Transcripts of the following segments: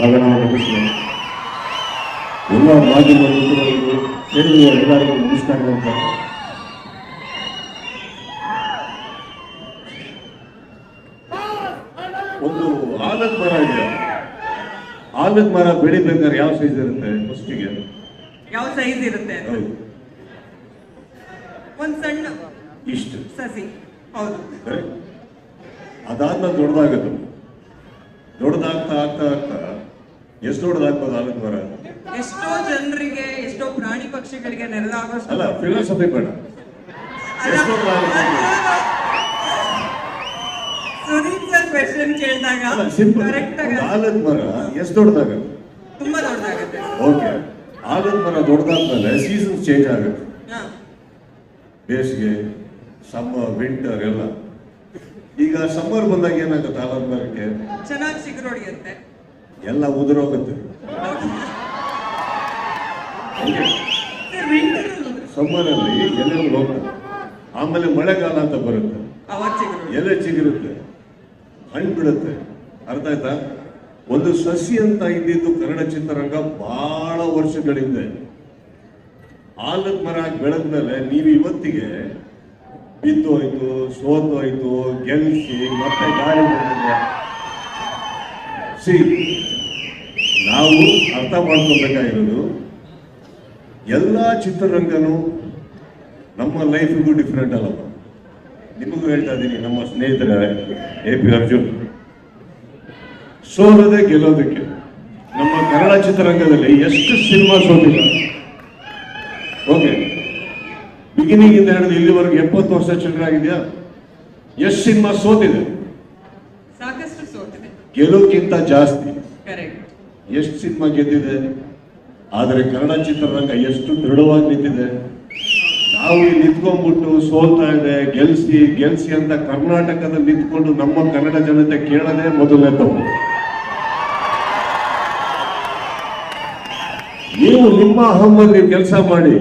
ಮುಗಿಸಿದೆ ಎಲ್ಲ ಮಾಧ್ಯಮ ಸೇರಿದ ಎಲ್ಲರಿಗೂ ನಮಸ್ಕಾರಗಳು ಒಂದು ಆಲದ ಮರ ಇದೆ. ಆಲದ ಮರ ಬೆಳಿಬೇಕಾದ್ರೆ ಯಾವ ಸೈಜ್ ಇರುತ್ತೆ ಫಸ್ಟಿಗೆ ಯಾವ ಸೈಜ್ ಇರುತ್ತೆ? ಒಂದ್ ಸಣ್ಣ. ಇಷ್ಟು. ಸಸಿ. ಹೌದು? ಅದಾದ್ಮೇಲೆ ದೊಡ್ಡದಾಗುತ್ತೆ. ದೊಡ್ಡದಾಗ್ತಾ ಆಗ್ತಾ ಆಗ್ತಾ. ಎಷ್ಟು ದೊಡ್ಡದಾಗ್ಬೋದು ಆಲದ ಮರ ಎಷ್ಟೋ ಜನರಿಗೆ ಎಷ್ಟೋ ಪ್ರಾಣಿ ಪಕ್ಷಿಗಳಿಗೆ ನೆರಳಾಗೋಷ್ಟು ಅಲ್ಲ ಫಿಲಾಸಫಿ ಬೇಡ. ಎಷ್ಟೋ ಪ್ರಾಣಿ- ಸುದೀಪ್ ಸರ್ ಕ್ವೆಶನ್ ಕೇಳಿದಾಗ ಅಲ್ಲ ಸಿಂಪಲ್ ಕರೆಕ್ಟ್ ಆಗಿ ಆಲದ ಮರ ಎಷ್ಟು ದೊಡ್ಡದಾಗುತ್ತೆ? ತುಂಬಾ ದೊಡ್ಡದಾಗುತ್ತೆ. ಓಕೆ ಆಲದ ಮರ ದೊಡ್ಡದಾದ್ಮೇಲೆ ಸೀಸನ್ ಚೇಂಜ್ ಆಗುತ್ತೆ. ಹಾ. ಬೇಸಿಗೆ ಸಮ್ಮರ್ ವಿಂಟರ್ ಎಲ್ಲ. ಈಗ ಸಮ್ಮರ್ ಬಂದಾಗ ಏನಾಗುತ್ತೆ ಆಲದ ಮರಕ್ಕೆ ಚೆನ್ನಾಗಿ ಚಿಗುರೊಡೆಯುತ್ತೆ ಎಲ್ಲ ಉದುರೋಗುತ್ತೆ ಸಮ್ಮರಲ್ಲಿ ಎಲೆಗಳು ಹೋಗ್ತವೆ. ಆಮೇಲೆ ಮಳೆಗಾಲ ಅಂತ ಬರುತ್ತೆ. ಎಲೆ ಚಿಗಿರುತ್ತೆ. ಹಣ್ಣು ಬಿಡುತ್ತೆ. ಅರ್ಥ ಆಯ್ತಾ? ಒಂದು ಸಸಿ ಅಂತ ಇದ್ದಿದ್ದು ಕನ್ನಡ ಚಿತ್ರರಂಗ ಬಹಳ ವರ್ಷಗಳಿಂದ. ಆಲದ ಮರ ಬೆಳೆದ್ಮೇಲೆ ನೀವು ಇವತ್ತಿಗೆ ಬಿದ್ದೋಯ್ತು ಸೋತೋಯ್ತು ಗೆಲ್ಸಿ ಮತ್ತೆ ಗಾಳಿ ಬಂದಿದೆ ಸಿ. ನಾವು ಅರ್ಥ ಮಾಡ್ಕೊಬೇಕಾಗಿರೋದು ಎಲ್ಲ ಚಿತ್ರರಂಗನೂ ನಮ್ಮ ಲೈಫಿಗೂ ಡಿಫ್ರೆಂಟ್ ಅಲ್ಲ. ನಿಮಗೂ ಹೇಳ್ತಾ ಇದ್ದೀನಿ ನಮ್ಮ ಸ್ನೇಹಿತರ ಎ ಪಿ ಅರ್ಜುನ್. ಸೋಲದೆ ಗೆಲ್ಲೋದಕ್ಕೆ ನಮ್ಮ ಕನ್ನಡ ಚಿತ್ರರಂಗದಲ್ಲಿ ಎಷ್ಟು ಸಿನಿಮಾ ಸೋತಿಲ್ಲ ಓಕೆ ಬಿಗಿನಿಂಗ್ ಇಂದ ಹಿಡಿದು ಇಲ್ಲಿವರೆಗೆ ಎಪ್ಪತ್ತು ವರ್ಷ ಚಿತ್ರರಾಗಿದೆಯಾ ಎಷ್ಟು ಸಿನಿಮಾ ಸೋತಿದೆ? ಗೆಲುವುಕ್ಕಿಂತ ಜಾಸ್ತಿ. ಕರೆಕ್ಟ್ ಎಷ್ಟು ಸಿನಿಮಾ ಗೆದ್ದಿದೆ? ಆದರೆ ಕನ್ನಡ ಚಿತ್ರರಂಗ ಎಷ್ಟು ದೃಢವಾಗಿ ನಿಂತಿದೆ? ನಾವು ಇಲ್ಲಿ ನಿಂತ್ಕೊಂಡ್ಬಿಟ್ಟು ಸೋಲ್ತಾ ಇದೆ ಗೆಲ್ಸಿ ಗೆಲ್ಸಿ ಅಂತ ಕರ್ನಾಟಕದಲ್ಲಿ ನಿಂತ್ಕೊಂಡು ನಮ್ಮ ಕನ್ನಡ ಜನತೆ ಕೇಳದೆ ಮೊದಲನೇ ತಪ್ಪು. ನೀವು ನಿಮ್ಮ ಅಹಮ್ಮಲ್ಲಿ ಕೆಲಸ ಮಾಡಿ,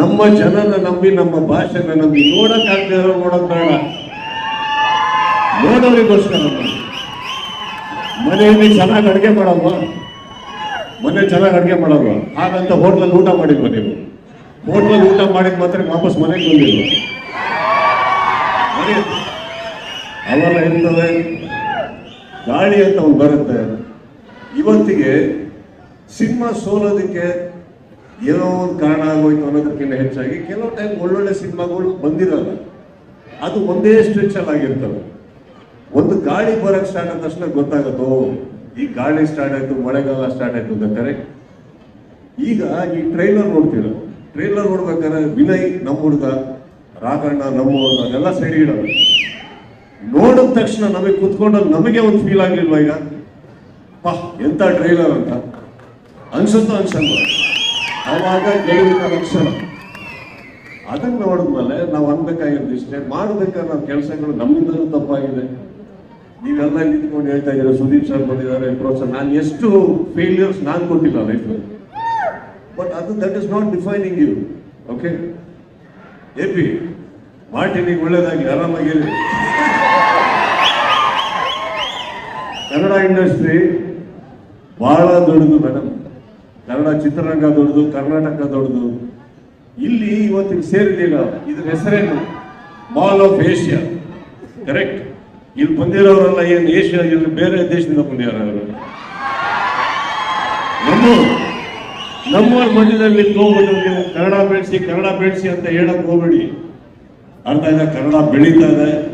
ನಮ್ಮ ಜನನ ನಂಬಿ, ನಮ್ಮ ಭಾಷೆನ ನಂಬಿ, ನೋಡಕ್ಕಾಗದೆ ಇರೋ ನೋಡಕ್ ಬೇಡ. ನೋಡೋರಿಗೋಸ್ಕರ ಮನೆಯಲ್ಲಿ ಚೆನ್ನಾಗಿ ಅಡುಗೆ ಮಾಡಲ್ವಾ? ಮನೆ ಚೆನ್ನಾಗಿ ಅಡುಗೆ ಮಾಡಲ್ವಾ? ಹಾಗಂತ ಹೋಟ್ಲಲ್ಲಿ ಊಟ ಮಾಡಿದ್ವ ನೀವು? ಹೋಟ್ಲಲ್ಲಿ ಊಟ ಮಾಡಿದ ಮಾತ್ರ ವಾಪಸ್ ಮನೆಗೆ ಬಂದಿಲ್ಲ ಅವೆಲ್ಲ ಇರ್ತವೆ ಗಾಳಿ ಅಂತ ಒಂದು ಬರುತ್ತೆ. ಇವತ್ತಿಗೆ ಸಿನಿಮಾ ಸೋಲೋದಕ್ಕೆ ಏನೋ ಒಂದು ಕಾರಣ ಆಗೋಯ್ತು ಅನ್ನೋದಕ್ಕಿಂತ ಹೆಚ್ಚಾಗಿ, ಕೆಲವು ಟೈಮ್ ಒಳ್ಳೊಳ್ಳೆ ಸಿನಿಮಾಗಳು ಬಂದಿರಲ್ಲ. ಅದು ಒಂದೇ ಸ್ಟ್ರೆಚಲ್ ಆಗಿರ್ತವೆ. ಒಂದು ಗಾಳಿ ಬರಕ್ ಸ್ಟಾರ್ಟ್ ಆದ ತಕ್ಷಣ ಗೊತ್ತಾಗತ್ತೋ? ಈ ಗಾಳಿ ಸ್ಟಾರ್ಟ್ ಆಯ್ತು, ಮಳೆಗಾಲ ಸ್ಟಾರ್ಟ್ ಆಯ್ತು ಅಂತ ಕರೆಕ್ಟ್ ಈಗ ಈ ಟ್ರೈಲರ್ ನೋಡ್ತೀರ? ಟ್ರೈಲರ್ ನೋಡ್ಬೇಕಾದ್ರೆ ವಿನಯ್ ನಮ್ಮ ಹುಡುಗ, ರಾಘಣ್ಣ ನಮ್ಮ ಅದೆಲ್ಲ ಸೈಡ್ ಇಡೋದು ನೋಡಿದ ತಕ್ಷಣ ನಮಗೆ ಕುತ್ಕೊಂಡಾಗ ನಮಗೆ ಒಂದು ಫೀಲ್ ಆಗಿಲ್ವಾ ಈಗ? ಪಾ, ಎಂತ ಟ್ರೈಲರ್ ಅಂತ? ಅನ್ಸುತ್ತೋ ಅನ್ಸಂಗ ಅವಾಗ ಗೆಲುವಿನ ಲಕ್ಷಣ ಅದನ್ನ ನೋಡಿದ್ಮೇಲೆ ನಾವು ಅನ್ಬೇಕಾಗಿರೋದು ಇಷ್ಟೇ. ಮಾಡ್ಬೇಕಾದ್ರೆ ನಾವು ಕೆಲಸಗಳು ನಮ್ಮಿಂದಲೂ ತಪ್ಪಾಗಿದೆ. ನೀವೆಲ್ಲ ನಿಂತ್ಕೊಂಡು ಹೇಳ್ತಾ ಇದ್ದೀರಾ. ಸುದೀಪ್ ಸರ್ ಬಂದಿದ್ದಾರೆ ಪ್ರೋತ್ಸಾಹ ನಾನು ಎಷ್ಟು ಫೇಲ್ಯೂರ್ಸ್ ನಾನು ಕೊಟ್ಟಿಲ್ಲ ಲೈಫಲ್ಲಿ ಬಟ್ ಅದು that is not defining you okay A P ಮಾರ್ಟಿನಿಗೆ ಒಳ್ಳೇದಾಗಿ ಆರಾಮಾಗಿರಿ ಕನ್ನಡ ಇಂಡಸ್ಟ್ರಿ ಬಹಳ ದೊಡ್ಡದು ಮೇಡಮ್ ಕನ್ನಡ ಚಿತ್ರರಂಗ ದೊಡ್ಡದು, ಕರ್ನಾಟಕ ದೊಡ್ಡದು. ಇಲ್ಲಿ ಇವತ್ತಿಗೆ ಸೇರಿದೀಗ ಇದ್ರ ಹೆಸರೇನು? ಮಾಲ್ ಆಫ್ ಏಷ್ಯಾ ಕರೆಕ್ಟ್ ಇಲ್ಲಿ ಬಂದಿರೋರೆಲ್ಲ ಏನು ಏಷ್ಯಾ ಇಲ್ಲಿ ಬೇರೆ ದೇಶದಿಂದ ಬಂದಿರೋರು ನಮ್ಮ ನಮ್ಮವ್ರ ಮಧ್ಯದಲ್ಲಿ ಹೋಗ್ಬಿಟ್ಟು ನೀವು ಕನ್ನಡ ಬೆಳೆಸಿ ಕನ್ನಡ ಬೆಳೆಸಿ ಅಂತ ಹೇಳಕ್ ಹೋಗ್ಬೇಡಿ. ಅರ್ಥ ಇದೆ ಕನ್ನಡ ಬೆಳೀತಾ ಇದೆ.